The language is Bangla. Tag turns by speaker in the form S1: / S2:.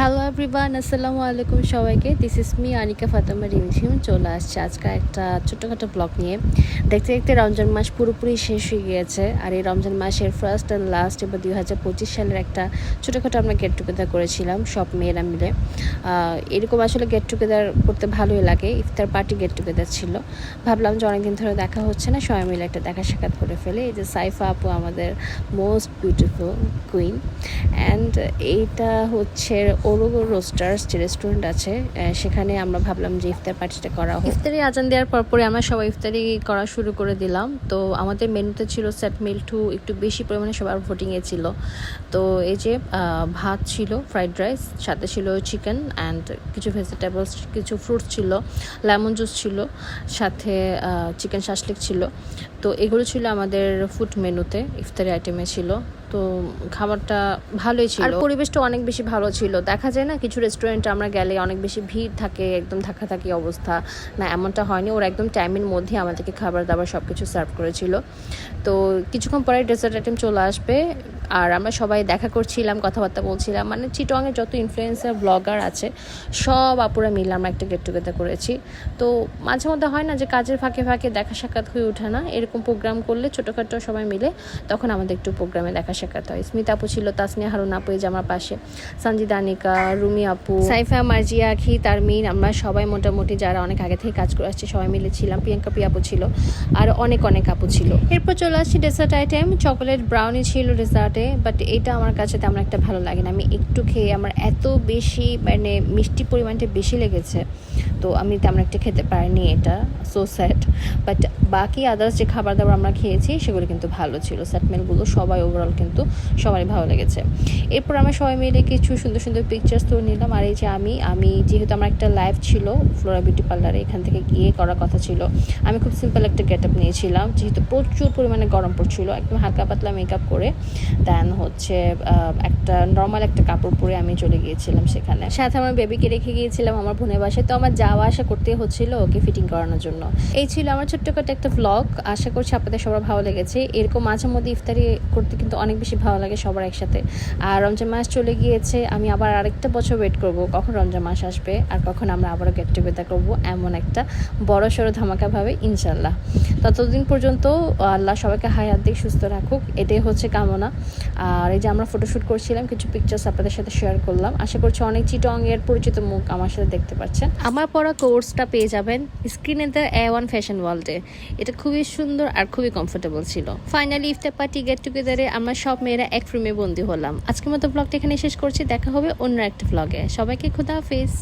S1: হ্যালো এভরিওয়ান আসসালামু আলাইকুম সবাইকে। This is me Anika Fatema Rimjhim চলে আসছে আজকে একটা ছোট্টখাটো ব্লগ নিয়ে। দেখতে দেখতে রমজান মাস পুরোপুরি শেষ হয়ে গিয়েছে। আর এই রমজান মাসের ফার্স্ট অ্যান্ড লাস্ট এবার দুই হাজার পঁচিশ সালের একটা ছোটোখাটো আমরা গেট টুগেদার করেছিলাম, সব মেয়েরা মিলে। এরকম আসলে গেট টুগেদার করতে ভালোই লাগে। ইফতার পার্টি গেট টুগেদার ছিল। ভাবলাম যে অনেকদিন ধরে দেখা হচ্ছে না, সবাই মিলে একটা দেখা সাক্ষাৎ করে ফেলে। এই যে সাইফা আপু আমাদের মোস্ট বিউটিফুল কুইন অ্যান্ড এইটা হচ্ছে ওরোগো রোস্টার্স যে রেস্টুরেন্ট আছে সেখানে আমরা ভাবলাম যে ইফতার পার্টিটা করা হোক। ইফতারি আজান দেওয়ার পর পরে আমরা সবাই ইফতারি করা শুরু করে দিলাম। তো আমাদের মেনুতে ছিল সেট মিল টু একটু বেশি পরিমাণে সবার ভোটিংয়ে ছিল। তো এই যে ভাত ছিল ফ্রাইড রাইস সাথে ছিল চিকেন অ্যান্ড কিছু ভেজিটেবলস কিছু ফ্রুটস ছিল লেমন জুস ছিল, সাথে চিকেন শাসলিক ছিল। তো এগুলো ছিল আমাদের ফুড মেনুতে ইফতারি আইটেমে ছিল। তো খাবারটা ভালোই ছিল। আর পরিবেশটা অনেক বেশি ভালো ছিল। দেখা যায় না, কিছু রেস্টুরেন্টে আমরা গেলে অনেক বেশি ভিড় থাকে, একদম থাকা থাকি অবস্থা। না, এমনটা হয়নি। ওরা একদম টাইমের মধ্যে আমাদেরকে খাবার দাবার সব কিছু সার্ভ করেছিল। তো কিছুক্ষণ পরে ডেজার্ট আইটেম চলে আসবে। আর আমরা সবাই দেখা করছিলাম, কথাবার্তা বলছিলাম। মানে চিটংয়ের যত ইনফ্লুয়েন্সার ব্লগার আছে, সব আপুরা মিলে আমরা একটা গেট টুগেদার করেছি। তো মাঝে মধ্যে হয় না যে কাজের ফাঁকে ফাঁকে দেখা সাক্ষাৎ হয়ে ওঠে না, এরকম প্রোগ্রাম করলে ছোটোখাটো সবাই মিলে তখন আমাদের একটু প্রোগ্রামে দেখা সাক্ষাৎ হয়। স্মিতা আপু ছিল, তাসনিয়া হারুন আপু এই যে আমার পাশে, সঞ্জিদা আনিকা, রুমি আপু, সাইফা, মার্জিয়া, আখি, তারমিন, আমরা সবাই মোটামুটি যারা অনেক আগে থেকে কাজ করে আসছে, সবাই মিলে ছিলাম। প্রিয়াঙ্কা প্রিয়া আপু ছিল, আর অনেক অনেক আপু ছিল। এরপর চলে আসছি ডেজার্ট আইটেম চকোলেট ব্রাউনি ছিল ডেজার্টে বাট এটা আমার কাছে তেমন একটা ভালো লাগে না। আমি একটু খেয়ে আমার এত বেশি মানে মিষ্টি পরিমাণটা বেশি লেগেছে, তো আমি তেমন একটা খেতে পারিনি এটা সো স্যাড বাট বাকি আদার্স যে খাবার দাবার আমরা খেয়েছি, সেগুলো কিন্তু ভালো ছিল। স্যাটমেলগুলো সবাই ওভারঅল কিন্তু সবারই ভালো লেগেছে। এরপর আমরা সবাই মিলে কিছু সুন্দর সুন্দর পিকচার্স তুলে নিলাম। আর এই যে আমি আমি যেহেতু আমার একটা লাইভ ছিল ফ্লোরা বিউটি পার্লারে এখান থেকে গিয়ে করার কথা ছিল, আমি খুব সিম্পল একটা গেট আপ নিয়েছিলাম। যেহেতু প্রচুর পরিমাণে গরম পড়ছিল, একদম হালকা পাতলা মেকআপ করে। দেন হচ্ছে একটা নর্মাল একটা কাপড় পরে আমি চলে গিয়েছিলাম সেখানে। সাথে আমার বেবিকে রেখে গিয়েছিলাম আমার বোনের বাসায়। তো আমার যাওয়া আসা করতে হচ্ছিল ওকে ফিটিং করানোর জন্য। এই ছিল আমার ছোট্টখাটো একটা ব্লগ আশা করছি আপনাদের সবার ভালো লেগেছে। এরকম মাঝে মধ্যে ইফতারি করতে কিন্তু অনেক বেশি ভালো লাগে সবার একসাথে। আর রমজান মাস চলে গিয়েছে, আমি আবার আরেকটা বছর ওয়েট করব। কখন রমজান মাস আসবে? আর কখন আমরা আবারও গেট টুগেদার করব? এমন একটা বড় সড়ো ধামাকাভাবে ইনশাল্লাহ ততদিন পর্যন্ত আল্লাহ সবাইকে হায়াত দিয়ে সুস্থ রাখুক। এটাই হচ্ছে কামনা। আর এই যে আমরা ফটোশ্যুট করছিলাম, কিছু পিকচার্স আপনাদের সাথে শেয়ার করলাম। আশা করছি অনেক চিটং এর পরিচিত মুখ আমার সাথে দেখতে পাচ্ছেন। আমার পড়া কোর্সটা পেয়ে যাবেন স্ক্রিনে দ্য এ ওয়ান ফ্যাশন ওয়ার্ল্ডে এটা খুবই সুন্দর আর খুবই কমফোর্টেবল ছিল। ফাইনালি ইফতার পার্টি গেট টুগেদারে আমরা সব মেয়েরা এক ফ্রেমে বন্দি হলাম। আজকের মতো ব্লগটা এখানে শেষ করছি। দেখা হবে অন্য একটা ব্লগে সবাইকে খুদা হাফিজ।